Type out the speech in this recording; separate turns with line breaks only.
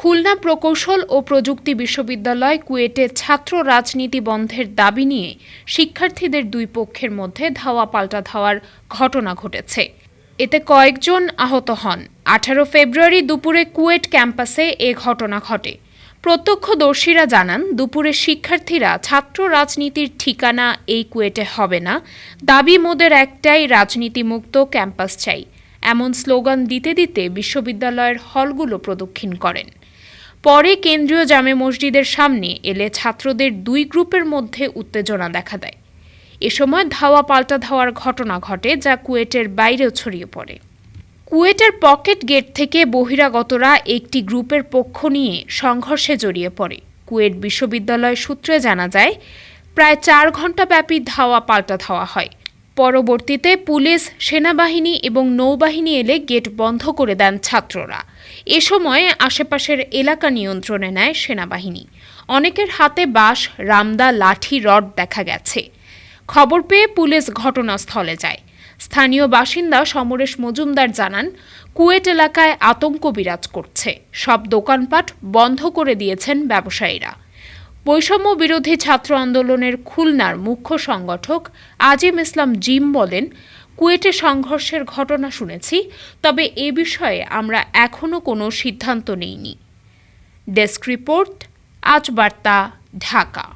খুলনা প্রকৌশল ও প্রযুক্তি বিশ্ববিদ্যালয় কুয়েটে ছাত্র রাজনীতি বন্ধের দাবি নিয়ে শিক্ষার্থীদের দুই পক্ষের মধ্যে ধাওয়া পাল্টা ধাওয়ার ঘটনা ঘটেছে। এতে কয়েকজন আহত হন। আঠারো ফেব্রুয়ারি দুপুরে কুয়েট ক্যাম্পাসে এ ঘটনা ঘটে। প্রত্যক্ষদর্শীরা জানান, দুপুরে শিক্ষার্থীরা ছাত্র রাজনীতির ঠিকানা এই কুয়েটে হবে না, দাবি মোদের একটাই রাজনীতিমুক্ত ক্যাম্পাস চাই। এমন স্লোগান দিতে দিতে বিশ্ববিদ্যালয়ের হলগুলো প্রদক্ষিণ করেন। পরে কেন্দ্রীয় জামে মসজিদের সামনে এলে ছাত্রদের দুই গ্রুপের মধ্যে উত্তেজনা দেখা দেয়। এ সময় ধাওয়া পাল্টা ধাওয়ার ঘটনা ঘটে যা কুয়েটের বাইরেও ছড়িয়ে পড়ে। কুয়েটের পকেট গেট থেকে বহিরাগতরা একটি গ্রুপের পক্ষ নিয়ে সংঘর্ষে জড়িয়ে পড়ে। কুয়েট বিশ্ববিদ্যালয় সূত্রে জানা যায়, প্রায় চার ঘণ্টাব্যাপী ধাওয়া পাল্টা ধাওয়া হয়। পরবর্তীতে পুলিশ, সেনাবাহিনী এবং নৌবাহিনী এলে গেট বন্ধ করে দেন ছাত্ররা। এ সময় আশেপাশের এলাকা নিয়ন্ত্রণে নেয় সেনাবাহিনী। অনেকের হাতে বাঁশ, রামদা, লাঠি, রড দেখা গেছে। খবর পেয়ে পুলিশ ঘটনাস্থলে যায়। স্থানীয় বাসিন্দা সমরেশ মজুমদার জানান, কুয়েট এলাকায় আতঙ্ক বিরাজ করছে। সব দোকানপাট বন্ধ করে দিয়েছেন ব্যবসায়ীরা। বৈষম্য বিরোধী ছাত্র আন্দোলনের খুলনার মুখ্য সংগঠক আজিম ইসলাম জিম বলেন, কুয়েটে সংঘর্ষের ঘটনা শুনেছি, তবে এ বিষয়ে আমরা এখনও কোনো সিদ্ধান্ত নেইনি। ডেস্ক রিপোর্ট, আজ বার্তা, ঢাকা।